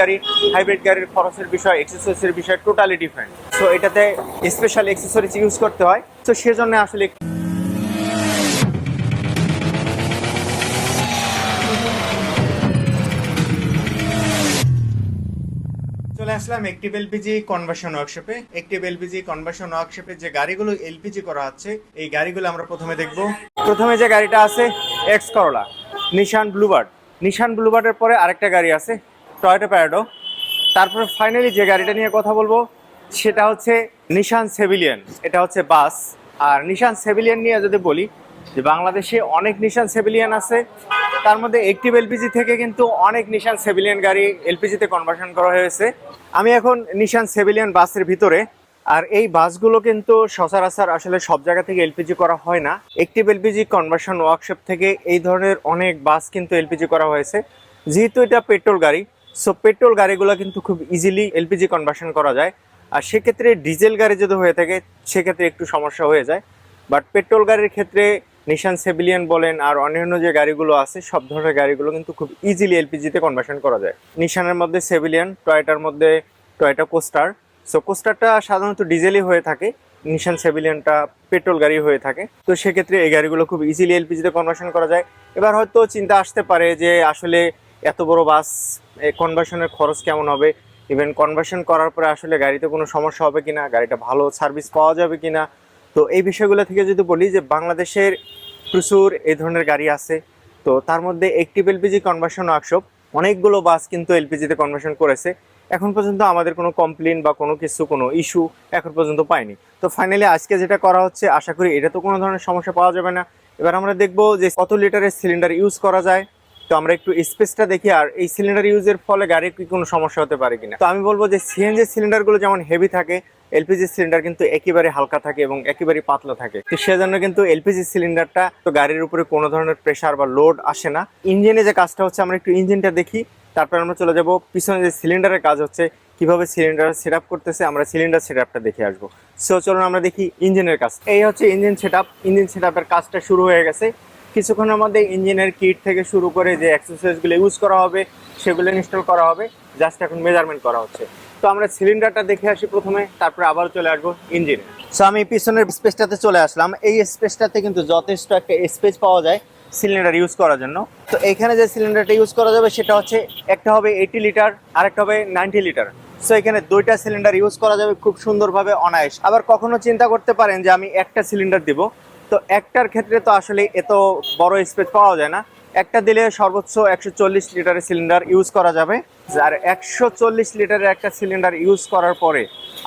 গাড়ি হাইব্রিড গাড়ির খরচের বিষয় এক্সেসরিজের বিষয় টোটালি ডিফারেন্ট সো এটাতে স্পেশাল এক্সেসরিজ ইউজ করতে হয়। তো সেজন্য আসলে চলে আসলাম একটিভ এলপিজি কনভার্সন ওয়ার্কশপে একটিভ এলপিজি কনভার্সন ওয়ার্কশপে যে গাড়িগুলো এলপিজি করা হচ্ছে এই গাড়িগুলো আমরা প্রথমে দেখব। প্রথমে যে গাড়িটা আছে এক্স করলা নিশান ব্লুবার্ড নিশান ব্লুবার্ডের পরে আরেকটা গাড়ি আছে টয়োটা প্যারাডো তারপরে ফাইনালি যে গাড়িটা নিয়ে কথা বলব, সেটা হচ্ছে নিশান সেভিলিয়ন এটা হচ্ছে বাস। আর নিশান সেভিলিয়ন নিয়ে যদি বলি, যে বাংলাদেশে অনেক নিশান সেভিলিয়ন আছে, তার মধ্যে একটিভ এলপিজি থেকে কিন্তু অনেক নিশান সেভিলিয়ন গাড়ি এলপিজিতে কনভার্সন করা হয়েছে। আমি এখন নিশান সেভিলিয়ন বাসের ভিতরে। আর এই বাসগুলো কিন্তু সচরাচর আসলে সব জায়গা থেকে এলপিজি করা হয় না। একটিভ এলপিজি কনভার্সন ওয়ার্কশপ থেকে এই ধরনের অনেক বাস কিন্তু এলপিজি করা হয়েছে। যেহেতু এটা পেট্রোল গাড়ি সো পেট্রোল গাড়িগুলো কিন্তু খুব ইজিলি এলপিজি কনভার্সন করা যায়। আর সেক্ষেত্রে ডিজেল গাড়ি যদি হয়ে থাকে, সেক্ষেত্রে একটু সমস্যা হয়ে যায়। বাট পেট্রোল গাড়ির ক্ষেত্রে নিশান সেভিলিয়ন বলেন আর অন্যান্য যে গাড়িগুলো আছে, সব ধরনের গাড়িগুলো কিন্তু খুব ইজিলি এলপিজিতে কনভার্সন করা যায়। নিশানের মধ্যে সেভিলিয়ন টয়টার মধ্যে টয়টা কোস্টার সো কোস্টারটা সাধারণত ডিজেলই হয়ে থাকে নিশান সেভিলিয়নটা পেট্রোল গাড়ি হয়ে থাকে। তো সেক্ষেত্রে এই গাড়িগুলো খুব ইজিলি এলপিজিতে কনভার্সন করা যায়। এবার হয়তো চিন্তা আসতে পারে যে আসলে এত বড় বাস কনভার্সনের খরচ কেমন হবে? ইভেন কনভার্সন করার পরে আসলে গাড়িতে কোনো সমস্যা হবে কিনা, গাড়িটা ভালো সার্ভিস পাওয়া যাবে কিনা? তো এই বিষয়গুলো থেকে যদি বলি যে বাংলাদেশের প্রচুর এই ধরনের গাড়ি আছে, তো তার মধ্যে একটিভ এলপিজি কনভার্সন ওয়ার্কশপ অনেকগুলো বাস কিন্তু এলপিজিতে কনভার্সন করেছে। এখন পর্যন্ত আমাদের কোনো কমপ্লেন বা কোনো কিছু, কোনো ইস্যু এখন পর্যন্ত পাইনি। তো ফাইনালি আজকে যেটা করা হচ্ছে, আশা করি এটা তো কোনো ধরনের সমস্যা পাওয়া যাবে না। এবার আমরা দেখব যে কত লিটারের সিলিন্ডার ইউজ করা যায়। তো আমরা একটু স্পেসটা দেখি, আর এই সিলিন্ডার ইউজের ফলে গাড়ির কি কোনো সমস্যা হতে পারে কিনা? তো আমি বলব যে সিএনজি সিলিন্ডারগুলো যেমন হেভি থাকে এলপিজি সিলিন্ডার কিন্তু একেবারে হালকা থাকে এবং একেবারে পাতলা থাকে। তো সেজন্য কিন্তু এলপিজি সিলিন্ডারটা তো গাড়ির উপরে কোনো ধরনের প্রেসার বা লোড আসে না। ইঞ্জিনে যে কাজটা হচ্ছে, আমরা একটু ইঞ্জিনটা দেখি, তারপর আমরা চলে যাব। পিছনে যে সিলিন্ডারের কাজ হচ্ছে, কীভাবে সিলিন্ডার সেট করতেছে, আমরা সিলিন্ডার সেট আপটা দেখে আসব। সো চলুন আমরা দেখি ইঞ্জিনের কাজ। এই হচ্ছে engine set up engine set আপের কাজটা শুরু হয়ে গেছে। কিছুক্ষণের মধ্যে ইঞ্জিনের কিট থেকে শুরু করে যে অ্যাক্সেসরিজগুলো ইউজ করা হবে, সেগুলো ইনস্টল করা হবে জাস্ট এখন মেজারমেন্ট করা হচ্ছে। তো আমরা সিলিন্ডারটা দেখে আসি প্রথমে, তারপরে আবার চলে আসব ইঞ্জিনে সো আমি পিছনের স্পেসটাতে চলে আসলাম। এই স্পেসটাতে কিন্তু যথেষ্ট একটা স্পেস পাওয়া যায় সিলিন্ডার ইউজ করার জন্য। তো এখানে যে সিলিন্ডারটা ইউজ করা যাবে, সেটা হচ্ছে একটা হবে এইটি লিটার আর একটা হবে নাইনটি লিটার সো এখানে দুইটা সিলিন্ডার ইউজ করা যাবে খুব সুন্দরভাবে অনায়াস। আবার কখনো চিন্তা করতে পারেন যে আমি একটা সিলিন্ডার দিব তো একটার ক্ষেত্রে তো আসলে এত বড় স্পেস পাওয়া যায় না। একটা দিলে সর্বোচ্চ একশো চল্লিশ লিটারের সিলিন্ডার ইউজ করা যাবে। আর একশো চল্লিশ লিটারের একটা সিলিন্ডার ইউজ করার পরে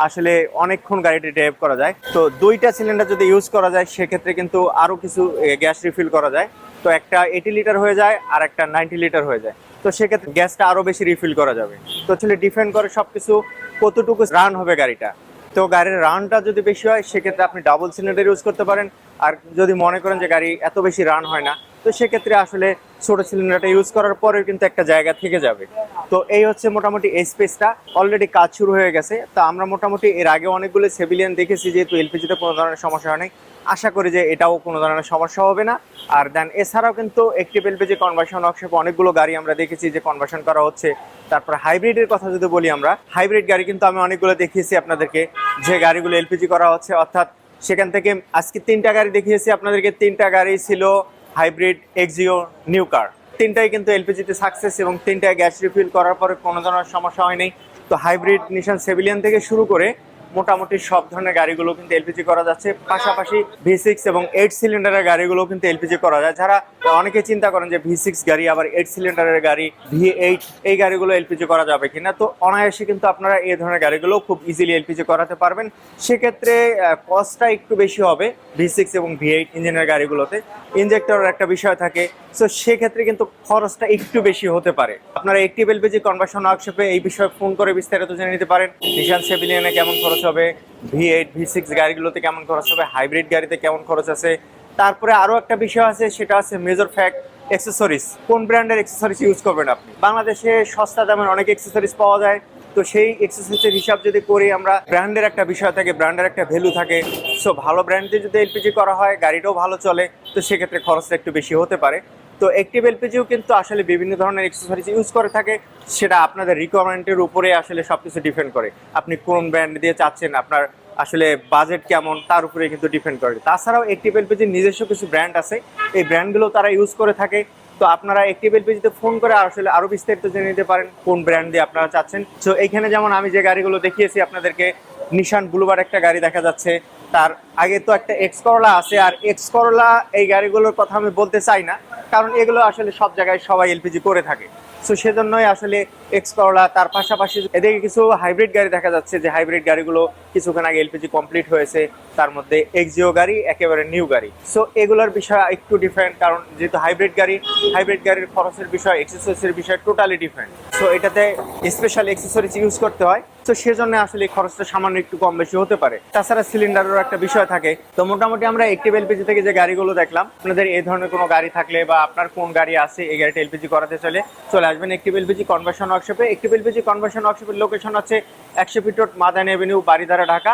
আসলে অনেকক্ষণ গাড়িটি ড্রাইভ করা যায়। তো দুইটা সিলিন্ডার যদি ইউজ করা যায়, সেক্ষেত্রে কিন্তু আরও কিছু গ্যাস রিফিল করা যায়। তো একটা এইটি লিটার হয়ে যায়, আর একটা নাইনটি লিটার হয়ে যায়। তো সেক্ষেত্রে গ্যাসটা আরও বেশি রিফিল করা যাবে। তো আসলে ডিপেন্ড করে সব কিছু কতটুকু রান হবে গাড়িটা। তো গাড়ির রানটা যদি বেশি হয়, সেক্ষেত্রে আপনি ডাবল সিলিন্ডার ইউজ করতে পারেন। আর যদি মনে করেন যে গাড়ি এত বেশি রান হয় না, তো সেক্ষেত্রে আসলে ছোট সিলিন্ডারটা ইউজ করার পরেও কিন্তু একটা জায়গা থেকে যাবে। তো এই হচ্ছে মোটামুটি এই স্পেসটা অলরেডি কাজ শুরু হয়ে গেছে। তো আমরা মোটামুটি এর আগে অনেকগুলো সেভিলিয়ান দেখেছি, যেহেতু এলপিজিতে কোনো ধরনের সমস্যা হয় আশা করি যে এটাও কোনো ধরনের সমস্যা হবে না। আর দেন এছাড়াও কিন্তু একটি এলপিজি কনভার্সন ওয়ার্কশপে অনেকগুলো গাড়ি আমরা দেখেছি যে কনভার্সন করা হচ্ছে। তারপর হাইব্রিডের কথা যদি বলি আমরা হাইব্রিড গাড়ি কিন্তু আমি অনেকগুলো দেখিয়েছি আপনাদেরকে। যে গাড়িগুলো এলপিজি করা হচ্ছে, অর্থাৎ সেখান থেকে আজকে তিনটা গাড়ি দেখিয়েছি। আপনাদেরকে তিনটা গাড়ি ছিল হাইব্রিড এক্সিও নিউ কার। তিনটাই কিন্তু এলপিজিতে সাকসেস এবং তিনটায় গ্যাস রিফিল করার পরে কোনো ধরনের সমস্যা হয়নি। তো হাইব্রিড নিশান সেভিলিয়ান থেকে শুরু করে মোটামুটি সব ধরনের গাড়িগুলো কিন্তু এলপিজি করা যাচ্ছে। পাশাপাশি ভি সিক্স এবং এইট সিলিন্ডারের গাড়িগুলো কিন্তু এলপিজি করা যায়। যারা অনেকে চিন্তা করেন যে ভি সিক্স গাড়ি, আবার এইট সিলিন্ডারের গাড়ি ভি এইট এই গাড়িগুলো এলপিজি করা যাবে কিনা? তো অনায়াসে কিন্তু আপনারা এই ধরনের গাড়িগুলো খুব ইজিলি এলপিজি করাতে পারবেন। সেক্ষেত্রে কস্টটা একটু বেশি হবে ভি সিক্স এবং ভি এইট ইঞ্জিনের গাড়িগুলোতে। ইঞ্জেক্টরের একটা বিষয় থাকে। সো সেক্ষেত্রে কিন্তু খরচটা একটু বেশি হতে পারে। আপনারা একটি এলপিজি কনভার্সন ওয়ার্কশপে এই বিষয়ে ফোন করে বিস্তারিত জেনে নিতে পারেন। নিশান সেভিলিয়ানে কেমন খরচ হবে ভি এইট ভি সিক্স গাড়িগুলোতে কেমন খরচ হবে হাইব্রিড গাড়িতে কেমন খরচ আছে। তারপরে আরও একটা বিষয় আছে, সেটা আছে মেজর ফ্যাক্ট অ্যাক্সেসরিজ কোন ব্র্যান্ডের অ্যাক্সেসরিজ ইউজ করবেন আপনি? বাংলাদেশে সস্তা দামের অনেক অ্যাক্সেসরিজ পাওয়া যায়। তো সেই এক্সারসাইজের হিসাব যদি করি, আমরা ব্র্যান্ডের একটা বিষয় থাকে ব্র্যান্ডের একটা ভ্যালু থাকে। সো ভালো ব্র্যান্ডে যদি এলপিজি করা হয়, গাড়িটাও ভালো চলে। তো সেক্ষেত্রে খরচটা একটু বেশি হতে পারে। তো একটিভ এলপিজিও কিন্তু আসলে বিভিন্ন ধরনের এক্সেসরিজ ইউজ করে থাকে, সেটা আপনাদের রিকোয়ারমেন্টের উপরে আসলে সবকিছু ডিপেন্ড করে। আপনি কোন ব্র্যান্ড দিয়ে চাচ্ছেন, আপনার আসলে বাজেট কেমন, তার উপরে কিন্তু ডিপেন্ড করে। তাছাড়াও একটিভ এলপিজির নিজস্ব কিছু ব্র্যান্ড আছে, এই ব্র্যান্ডগুলো তারা ইউজ করে থাকে। তো আপনারা একটিভ এলপিজিতে ফোন করে আসলে আরও বিস্তারিত জেনে নিতে পারেন, কোন ব্র্যান্ড দিয়ে আপনারা চাচ্ছেন। তো এইখানে যেমন আমি যে গাড়িগুলো দেখিয়েছি আপনাদেরকে নিশান বুলুবার একটা গাড়ি দেখা যাচ্ছে। তার আগে তো একটা এক্স করলা আছে, আর এক্স করলা এই গাড়িগুলোর কথা আমি বলতে চাই না। কারণ এগুলো আসলে সব জায়গায় সবাই এলপিজি করে থাকে। তো সেজন্যই আসলে এক্স করলা তার পাশাপাশি এদিকে কিছু হাইব্রিড গাড়ি দেখা যাচ্ছে, যে হাইব্রিড গাড়িগুলো কিছুক্ষণ আগে এলপিজি কমপ্লিট হয়েছে, তার মধ্যে এক্সিও গাড়ি, একেবারে নিউ গাড়ি। সো এগুলোর বিষয় একটু ডিফারেন্ট কারণ যেহেতু হাইব্রিড গাড়ি হাইব্রিড গাড়ির খরচের বিষয় এক্সেসরিজের বিষয় টোটালি ডিফারেন্ট সো এটাতে স্পেশাল এক্সেসরিজ ইউজ করতে হয়। তো সেজন্য আসলে খরচটা সামান্য একটু কম বেশি হতে পারে। তাছাড়া সিলিন্ডারেরও একটা বিষয় থাকে। তো, মোটামুটি আমরা একটিভ এলপিজি থেকে যে গাড়িগুলো দেখলাম, আপনাদের এই ধরনের কোনো গাড়ি থাকলে বা আপনার কোন গাড়ি আছে এই গাড়িটা এলপিজি করাতে চলে চলে আসবেন একটিভ এলপিজি কনভার্সন ওয়ার্কশপে একটিভ এলপিজি কনভার্সন ওয়ার্কশপের লোকেশন হচ্ছে একশো feet road Madani avenue Baridhara Dhaka.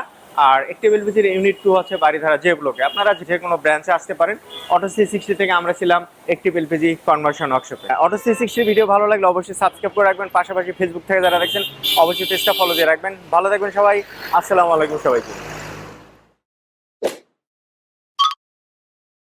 আর একটি এলপিজির ইউনিট টু হচ্ছে বাড়িধারা যে ব্লকে আপনারা যে কোনো ব্রাঞ্চে আসতে পারেন অটো সি সিক্সটি থেকে আমরা ছিলাম একটি এলপিজি কনভার্সন ওয়ার্কশপে অটো সি সিক্সটি ভিডিও ভালো লাগলে অবশ্যই সাবস্ক্রাইব করে রাখবেন, পাশাপাশি ফেসবুক থেকে যারা দেখছেন, অবশ্যই পেজটা ফলো দিয়ে রাখবেন। ভালো থাকবেন সবাই, আসসালামু আলাইকুম সবাইকে।